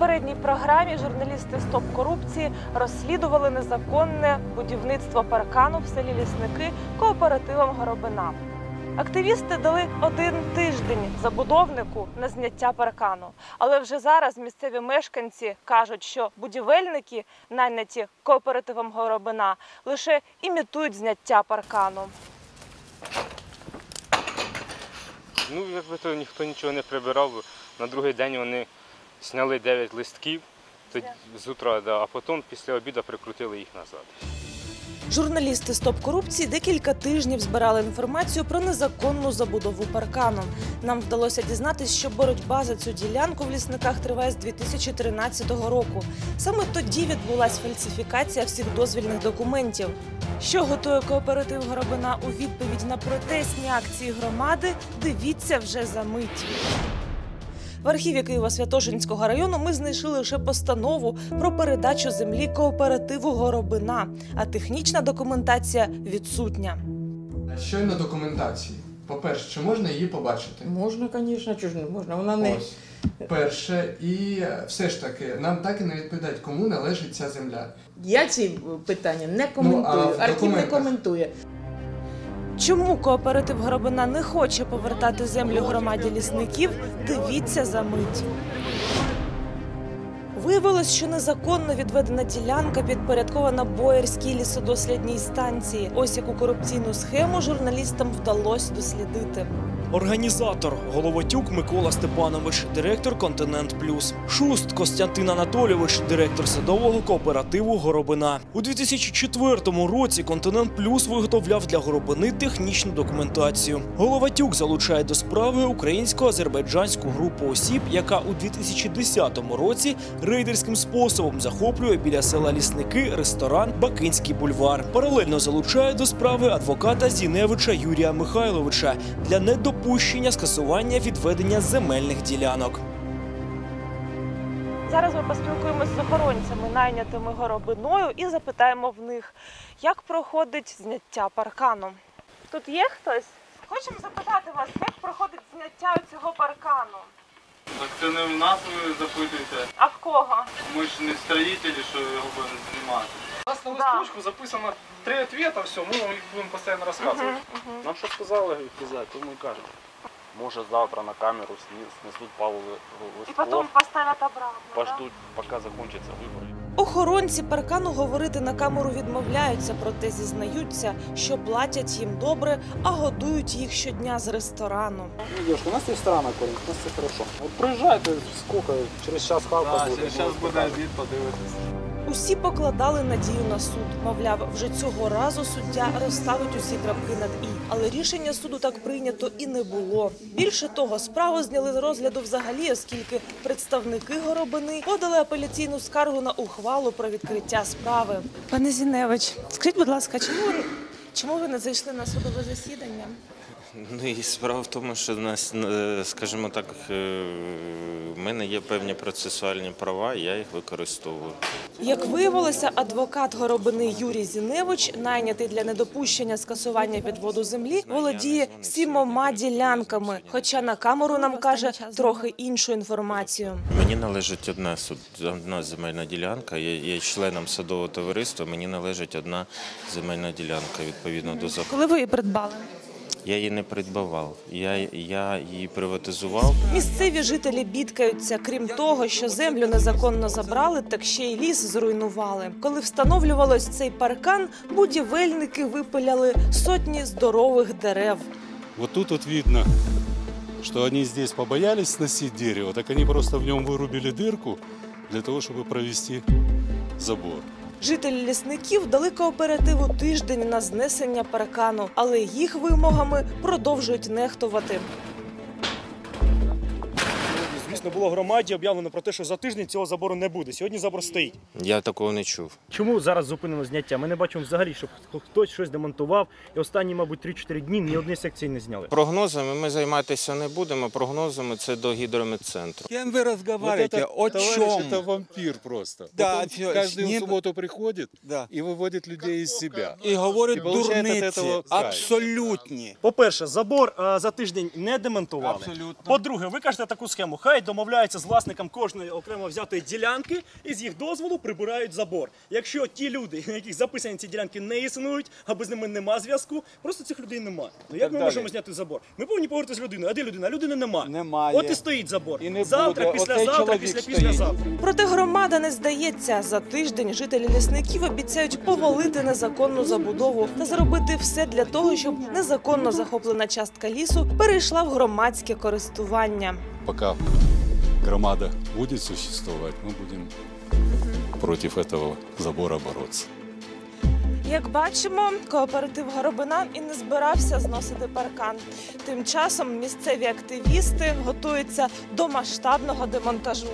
попередній програмі журналісти Стоп корупції розслідували незаконне будівництво паркану в селі Лісники кооперативом Горобина. Активісти дали один тиждень забудовнику на зняття паркану. Але вже зараз місцеві мешканці кажуть, що будівельники, найняті кооперативом Горобина, лише імітують зняття паркану. Ну, якби то ніхто нічого не прибирав. На другий день вони зняли 9 листків з утра, да, а потім після обіду прикрутили їх назад. Журналісти Стоп корупції декілька тижнів збирали інформацію про незаконну забудову паркану. Нам вдалося дізнатися, що боротьба за цю ділянку в лісниках триває з 2013 року. Саме тоді відбулась фальсифікація всіх дозвільних документів. Що готує кооператив Горобина у відповідь на протестні акції громади? Дивіться вже за мить. В архіві Києво-Святошинського району ми знайшли лише постанову про передачу землі кооперативу Горобина, а технічна документація відсутня. Щойно документації. По-перше, чи можна її побачити? Можна, звісно, чого ж не можна. Вона не Ось. Перше, і е, все ж таки, нам так і не відповідають, кому належить ця земля. я ці питання не коментую. Ну, в Архів не документах? коментує. Чому кооператив Горобина не хоче повертати землю громаді лісників? Дивіться за мить. Виявилось, що незаконно відведена ділянка підпорядкована Боярській лісодослідній станції. Ось яку корупційну схему журналістам вдалося дослідити. Організатор Головатюк Микола Степанович, директор Континент Плюс. Шуст Костянтин Анатолійович, директор садового кооперативу Горобина. У 2004 році Континент Плюс виготовляв для Горобини технічну документацію. Головатюк залучає до справи українсько-азербайджанську групу осіб, яка у 2010 році рейдерським способом захоплює біля села Лісники ресторан Бакинський бульвар. Паралельно залучає до справи адвоката Зіневича Юрія Михайловича для недопущення скасування відведення земельних ділянок. Зараз ми поспілкуємось з охоронцями, найнятими горобиною, і запитаємо в них, як проходить зняття паркану. Тут є хтось? Хочемо запитати вас, як проходить зняття цього паркану? Так це не в нас ви запитуєте. А в кого? Ми ж не строїтелі, що його будемо знімати. У нас на Да. листочку записано три відповіді, все, ми вам їх будемо постійно розказувати. Нам що сказали казати, то ми кажемо. Може завтра на камеру ли- І листков, потім поставлять обратно. да? пождуть, поки закінчаться вибори. Охоронці паркану говорити на камеру відмовляються, проте зізнаються, що платять їм добре, а годують їх щодня з ресторану. Ну, девушка, у нас ресторан кормит, у нас все хорошо. Вот проезжайте, сколько, через час халка Так, буде. зараз буде обід, подивитися. Усі покладали надію на суд. Мовляв, вже цього разу суддя розставить усі крапки над і. Але рішення суду так прийнято і не було. Більше того, справу зняли з розгляду взагалі, оскільки представники горобини подали апеляційну скаргу на ухвалу про відкриття справи. Пане Зіневич, скажіть, будь ласка, чому ви, чому ви не зайшли на судове засідання? Ну і справа в тому, що нас, е, скажімо так, е, в мене є певні процесуальні права, я їх використовую. Як виявилося, адвокат горобини Юрій Зіневич, найнятий для недопущення скасування відводу землі, володіє сімома ділянками. Хоча на камеру нам каже трохи іншу інформацію. Мені належить одна одна земельна ділянка. Я є членом садового товариства. Мені належить одна земельна ділянка відповідно до закону. Коли ви її придбали? Я її не придбавав. Я, я її приватизував. Місцеві жителі бідкаються. Крім того, що землю незаконно забрали, так ще й ліс зруйнували. Коли встановлювалось цей паркан, будівельники випиляли сотні здорових дерев. Вот тут вот видно, что они здесь побоялись сносить дерево, так они просто в нем вырубили дырку для того, чтобы провести забор. Жителі лісників дали кооперативу тиждень на знесення паркану, але їх вимогами продовжують нехтувати Звісно, було громаді об'явлено про те, що за тиждень цього забору не буде. Сьогодні забор стоїть. Я такого не чув. Чому зараз зупинено зняття? Ми не бачимо взагалі, щоб хтось щось демонтував. І останні, мабуть, 3-4 дні ні однієї секції не зняли. Прогнозами ми займатися не будемо. Прогнозами це до гідрометцентру. кем вы Вот разговариваете? это, О товарищ, чем? это вампир просто. Да, Вот он всё, каждую не- субботу приходит Да. и выводит людей из себя. И говорит И получает от дурницы. этого кайф. Абсолютно. По-перше, забор е, за тиждень не демонтували. Абсолютно. По-друге, ви кажете таку схему. Хай приїжджають, домовляються з власником кожної окремо взятої ділянки і з їх дозволу прибирають забор. Якщо ті люди, на яких записані ці ділянки, не існують, або з ними нема зв'язку, просто цих людей нема. Ну як Так ми далі. можемо зняти забор? Ми повинні поговорити з людиною. А де людина? А людини нема. Немає. От і стоїть забор. І не завтра, буде. Оцей післязавтра, чоловік після стоїть. післязавтра. Проте громада не здається. За тиждень жителі лісників обіцяють повалити незаконну забудову та зробити все для того, щоб незаконно захоплена частка лісу перейшла в громадське користування. Пока громада будет существовать, мы будем против этого забора бороться. Як бачимо, кооператив Горобина і не збирався зносити паркан. Тим часом місцеві активісти готуються до масштабного демонтажу.